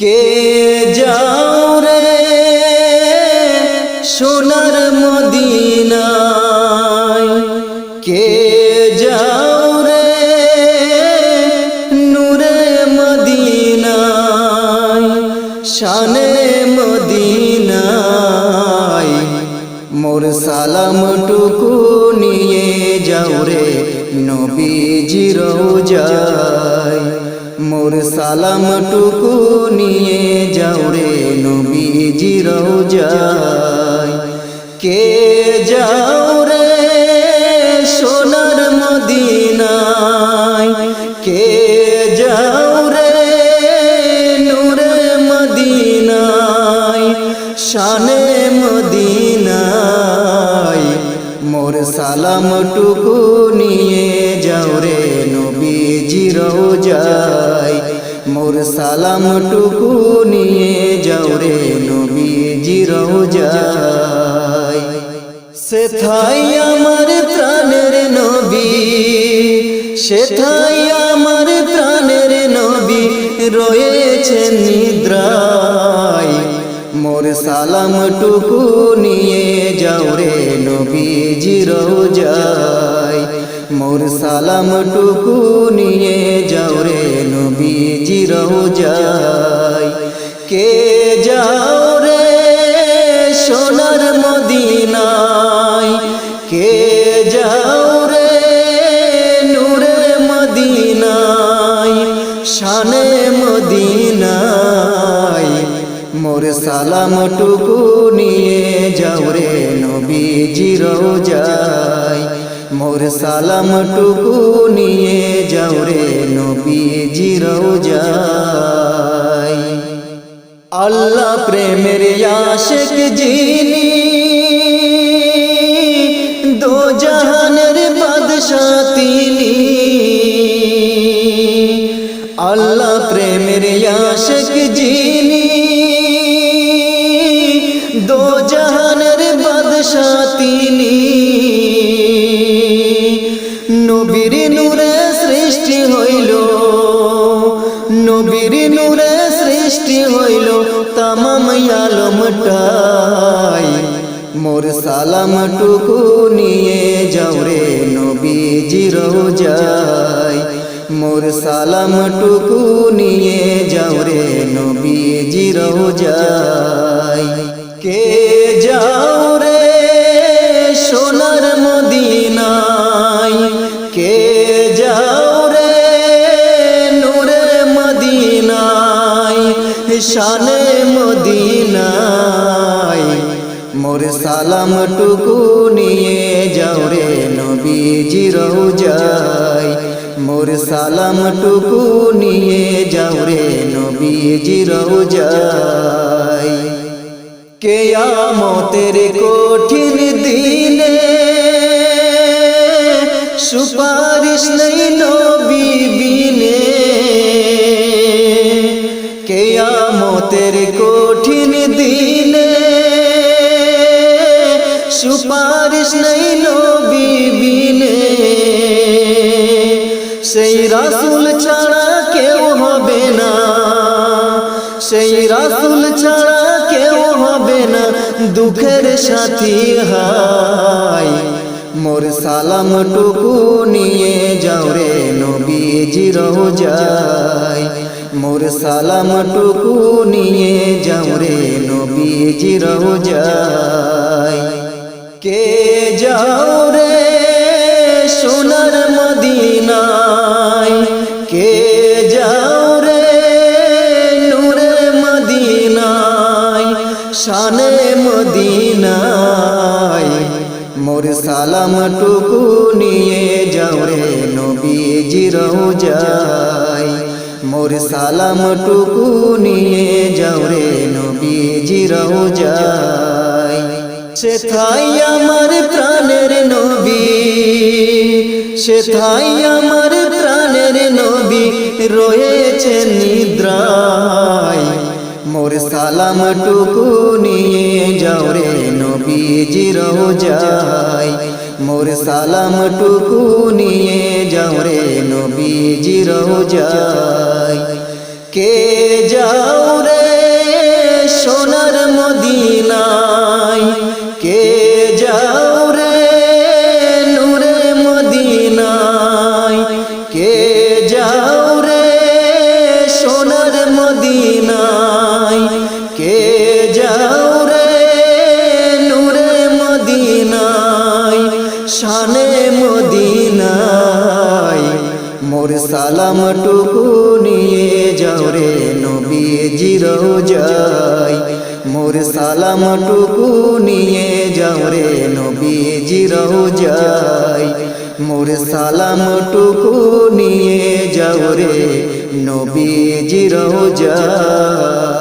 কে যাও রে সোনার মদিনায়? কে যাও রে নূরে মদিনায়? শানে মদিনায় মোর সালামটুকু নিয়ে যাও রে নবীজির যায় মোর সালামটুকু নিয়ে যাও রে নবীজির যায় কে যাও রে সোনার মদিনায়? কে যাও রে নূরে মদিনায়? শানে মদিনায় মোর সালামটুকু নিয়ে মোর সালামটুকু নিয়ে যাও রে নবীজির যায় সেথাই আমার প্রাণের নবী সেথাই আমার প্রাণের নবী রয়েছেন নিদ্রায়। মোর সালামটুকু নিয়ে যাও রে নবীজির যায় মোর সালামটুকু নিয়ে যাও রে সালামটুকু নিয়ে যাও রে নবীজির যায় মোর সালামটুকু নিয়ে যাও রে নবীজির যায় আল্লাহ প্রেমের আশেক যিনি, দো জাহানের বাদশাহ তিনি। আল্লাহ প্রেমের আশেক যিনি দো জাহানের বাদশাহ তিনি। নবীর নূরে সৃষ্টি হইল, নবীর নূরে সৃষ্টি হইল তামাম আলমটাই। মোর সালামটুকু নিয়ে যাও রে নবীজির যায় মোর সালামটুকু নিয়ে শানে মদিনায় মোর সালামটুকু নিয়ে যাও রে নবীজির যায় মোর সালামটুকু নিয়ে যাও রে নবীজির যায় কেয়ামতের কঠিন দিনে সুপারিশ নেই নবী সুপারিশ নেই নবী বিনে সেই রাসুল ছাড়া কেউ হবে না। সেই রাসুল ছাড়া কেউ হবে না। দুঃখের সাথী হাই। মোর সালাম টুকু নিয়ে যাও রে নবীজির যায় মোর সালাম টুকু নিয়ে যাও রে নবীজির যায় কে যাও রে সোনার মদিনায়? কে যাও রে নূরে মদিনায়? শানে মদিনায়। মোর সালামটুকু নিয়ে যাও রে নবীজির যায় মোর সালামটুকু নিয়ে যাও রে নবীজির যায় সেথাই আমার প্রাণের নবী সেথাই আমার প্রাণের নবী রয়েছে নিদ্রায়। মোর সালামটুকু নিয়ে যাও রে নবীজির যায় মোর সালামটুকু নিয়ে যাও রে নবীজির যায় কে সালাম টুকু নিয়ে যাও রে নবীজির যাই মোর সালাম টুকু নিয়ে যাও রে নবীজির যাই মোর সালাম টুকু নিয়ে যাও রে নবীজির যাই